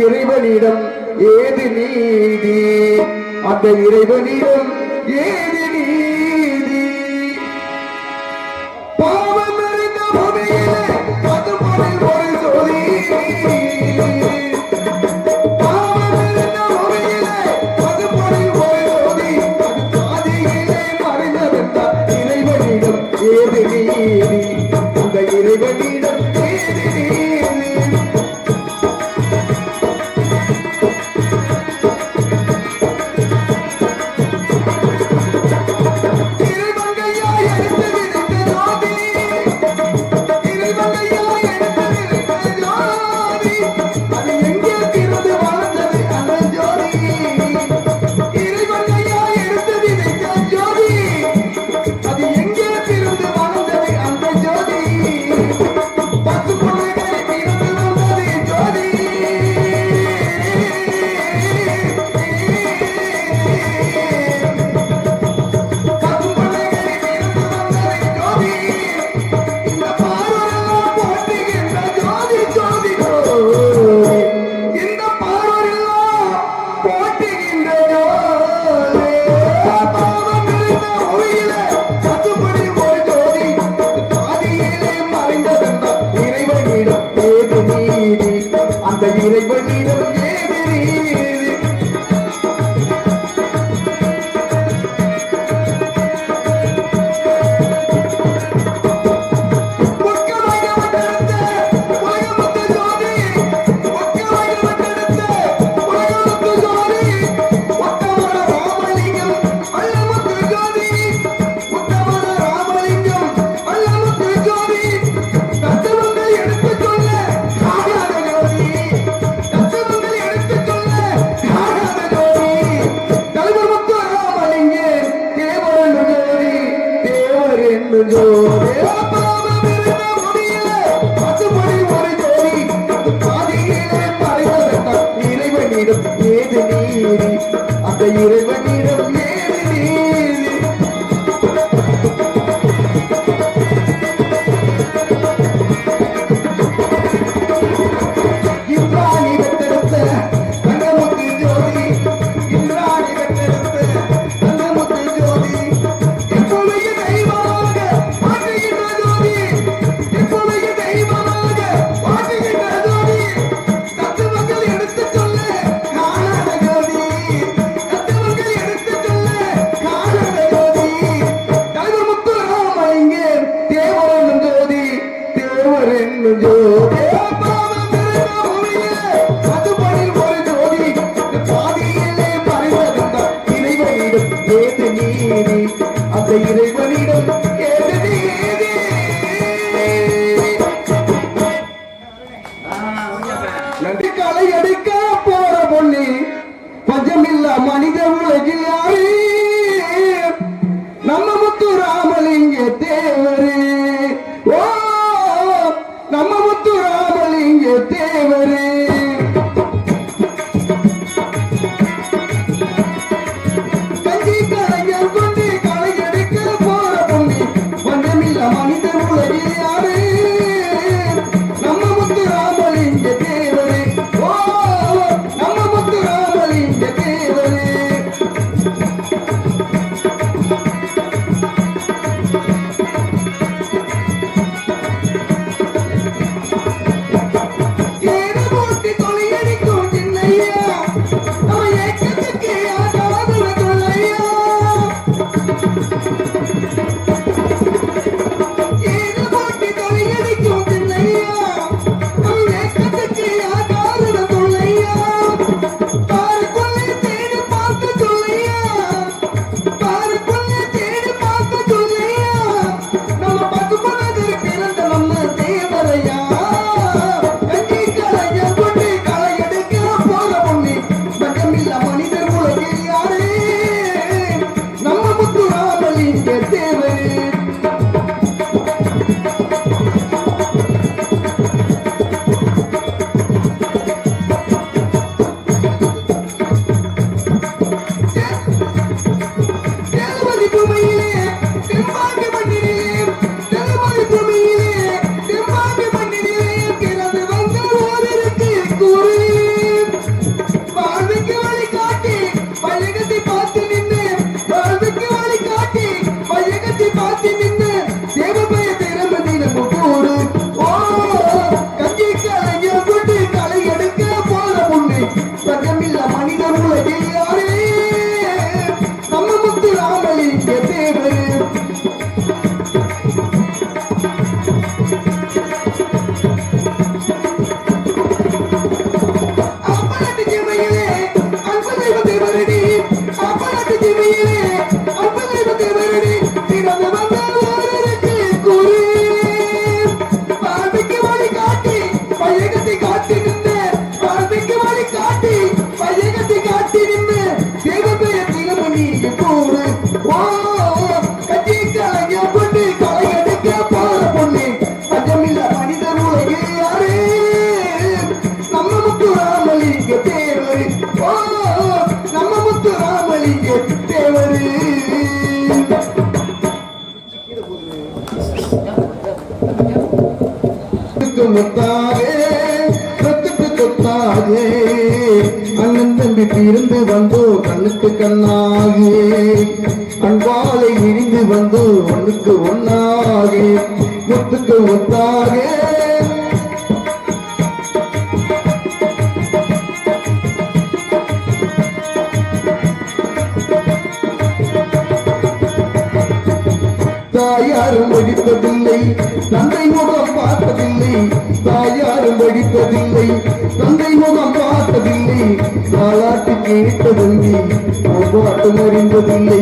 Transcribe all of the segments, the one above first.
இறைவனிடம் ஏது நீதி? அந்த இறைவனிடம் ஏது நீதி? பாவம் இருந்த பூமியிலே சொத்துக்கு சொத்துக்கு சொத்தாகே அண்ணன் தம்பி பிரிந்து வந்தோ கண்ணுக்கு கண்ணாகே. அன்பாலை இடிந்து வந்தோ ஒண்ணுக்கு ஒன்னாகே முத்துக்கு ஒத்தாகே.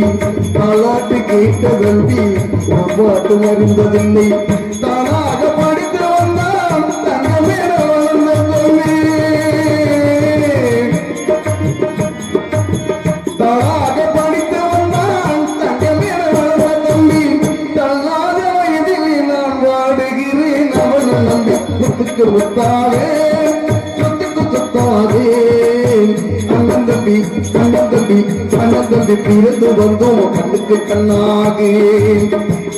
அறிந்ததில்லை தாலாட்டு கேட்ட தம்பி ஒவ்வாட்டம் அறிந்ததில்லை. தானாக படித்து வந்தான். தங்கமேற வளர்ந்த தம்பி தானாக படித்து வந்தான். தங்கமேற வளர்ந்த தம்பி தள்ளாத வயதில் நான் வாடுகிறேன். அவன் நம்பி முத்துக்கு முத்தாவே அண்ணன் தம்பி பிறந்து வந்தோம். கண்ணுக்கு கண்ணாகி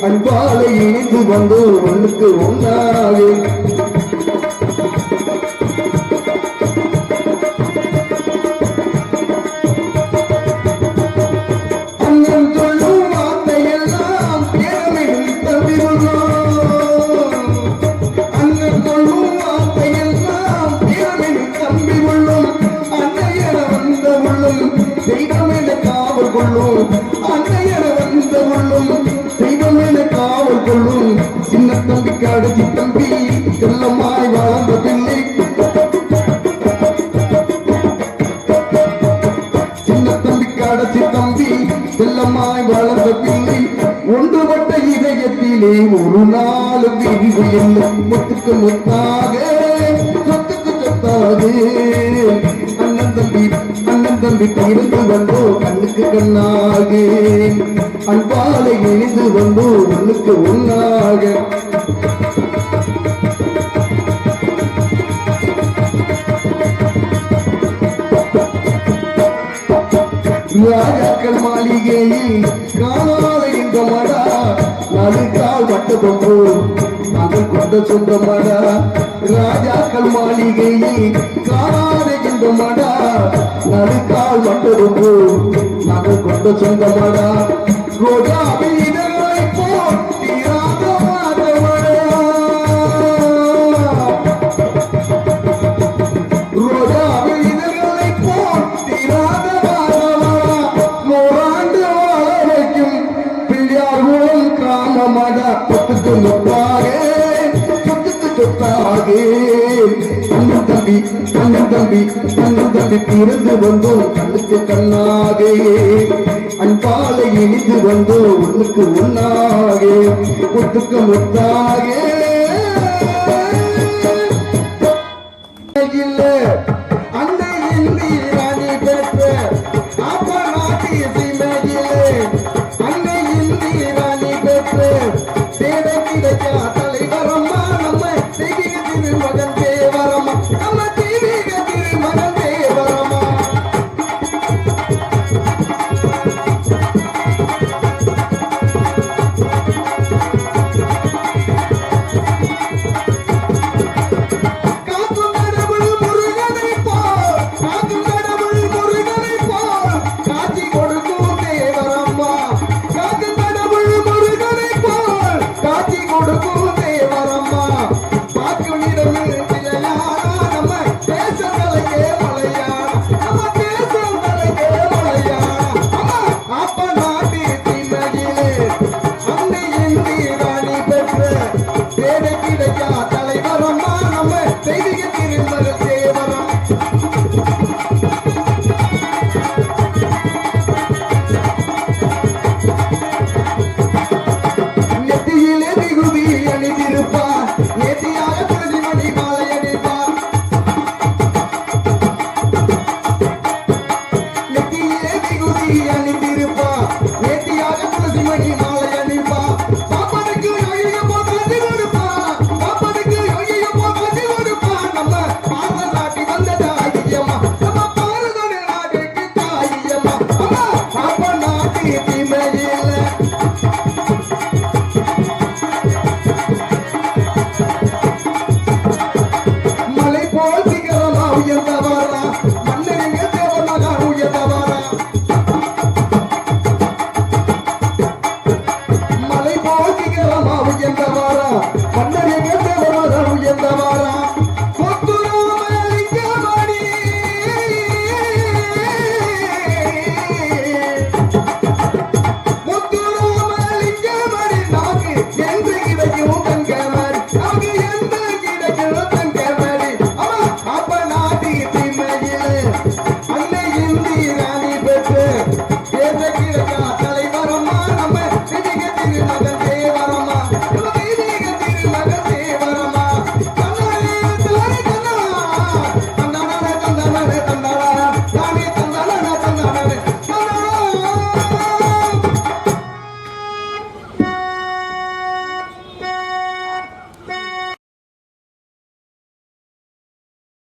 அன்பாலை இணைந்து வந்தோம். ஒண்ணுக்கு ஒன்னாகே செல்லமாய் வளர்ந்த பிள்ளை ஒன்றுபட்ட இதயத்திலே ஒரு நாளும் விரிவு இல்லை. முத்துக்கு முத்தாக சொத்துக்கு சொத்தாக. அண்ணன் தம்பி அண்ணன் தம்பி பிறந்து வந்தோ கண்ணுக்கு கண்ணாக. அன்பாலை இணைந்து வந்தோ ஒண்ணுக்கு ஒன்னாக ராஜாக்கள் மாளிகையில் காணாத இந்த மடா நடுக்கால் வட்டதொன்று நாங்கள் கொண்ட சொந்த மடா. ராஜாக்கள் மாளிகையில் காணாத இந்த மடா நடுக்கால் வட்டதொன்று நாங்கள் கொண்ட சொந்த மடா. ரோஜாவை சொத்துக்கு முத்தாக, சொத்துக்கு சொத்தாக. அண்ணன் தம்பி அண்ணன் தம்பி அண்ணன் தம்பி பிறந்து வந்தோம் கண்ணுக்கு கண்ணாக அன்பாலை இனிது வந்தோம் உன்னுக்கு ஒன்னாக முத்துக்கு முத்தாக